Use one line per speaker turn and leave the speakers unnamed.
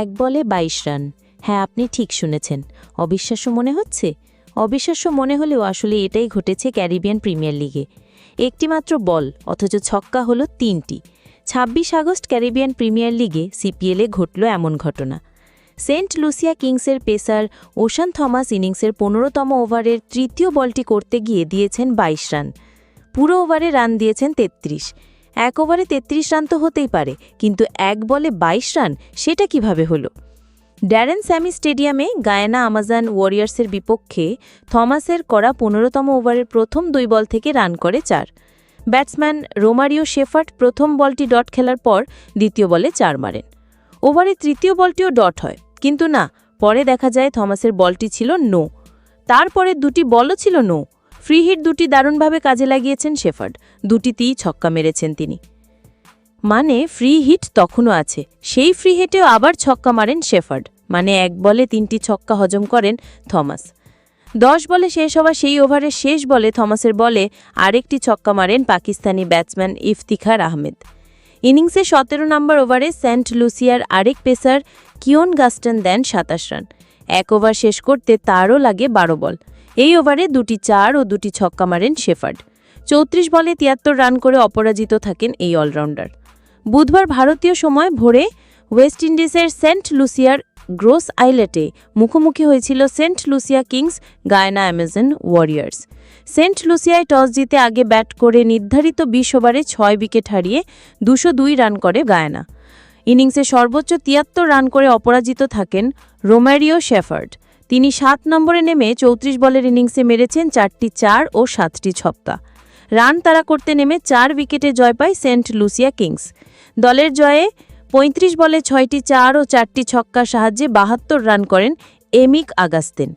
এক বলে ২২ রান। হ্যাঁ আপনি ঠিক শুনেছেন। অবিশ্বাস্য মনে হচ্ছে? অবিশ্বাস্য মনে হলেও আসলে এটাই ঘটেছে ক্যারিবিয়ান প্রিমিয়ার লিগে। একটিমাত্র বল, অথচ ছক্কা হলো তিনটি। ২৬ আগস্ট ক্যারিবিয়ান প্রিমিয়ার লিগে সিপিএলে ঘটল এমন ঘটনা। সেন্ট লুসিয়া কিংসের পেসার ওশান থমাস ইনিংসের পনেরোতম ওভারের তৃতীয় বলটি করতে গিয়ে দিয়েছেন ২২ রান। পুরো ওভারে রান দিয়েছেন ৩৩ এক ওভারে ৩৩ রান তো হতেই পারে, কিন্তু এক বলে ২২ রান, সেটা কীভাবে হলো? ড্যারেন স্যামি স্টেডিয়ামে গায়ানা আমাজন ওয়ারিয়ার্সের বিপক্ষে থমাসের করা পনেরোতম ওভারের প্রথম দুই বল থেকে রান করে চার। ব্যাটসম্যান রোমারিও শেফার্ট প্রথম বলটি ডট খেলার পর দ্বিতীয় বলে চার মারেন। ওভারে তৃতীয় বলটিও ডট হয়, কিন্তু না, পরে দেখা যায় থমাসের বলটি ছিল নো। তারপরে দুটি বলও ছিল নো। ফ্রি হিট দুটি দারুণভাবে কাজে লাগিয়েছেন শেফার্ড। দুটিতেই ছক্কা মেরেছেন তিনি। মানে ফ্রি হিট তখনও আছে। সেই ফ্রি হিটেও আবার ছক্কা মারেন শেফার্ড। মানে এক বলে তিনটি ছক্কা হজম করেন থমাস। দশ বলে শেষ হওয়া সেই ওভারের শেষ বলে থমাসের বলে আরেকটি ছক্কা মারেন পাকিস্তানি ব্যাটসম্যান ইফতিখার আহমেদ। ইনিংসে সতেরো নম্বর ওভারে সেন্ট লুসিয়ার আরেক পেসার কিয়ন গাস্টন দেন সাতাশ রান। এক ওভার শেষ করতে তারও লাগে বারো বল। এই ওভারে দুটি চার ও দুটি ছক্কা মারেন শেফার্ড। চৌত্রিশ বলে তিয়াত্তর রান করে অপরাজিত থাকেন এই অলরাউন্ডার। বুধবার ভারতীয় সময় ভোরে ওয়েস্ট ইন্ডিজের সেন্ট লুসিয়ার গ্রোস আইলেটে মুখোমুখি হয়েছিল saint Lucia Kings Guyana Amazon Warriors. Saint লুসিয়ায় toss জিতে আগে ব্যাট করে নির্ধারিত বিশ ওভারে ছয় উইকেট হারিয়ে দুশো রান করে গায়না। ইনিংসে সর্বোচ্চ তিয়াত্তর রান করে অপরাজিত থাকেন রোম্যারিও শেফার্ড। তিনি সাত নম্বরে নেমে চৌত্রিশ বলের ইনিংসে মেরেছেন চারটি চার ও সাতটি ছপ্তা রান তারা করতে নেমে চার উইকেটে জয় পায় সেন্ট লুসিয়া কিংস। দলের জয়ে ৩৫ বলে ছয়টি চার ও চারটি ছক্কার সাহায্যে বাহাত্তর রান করেন এমিক আগাস্তেন।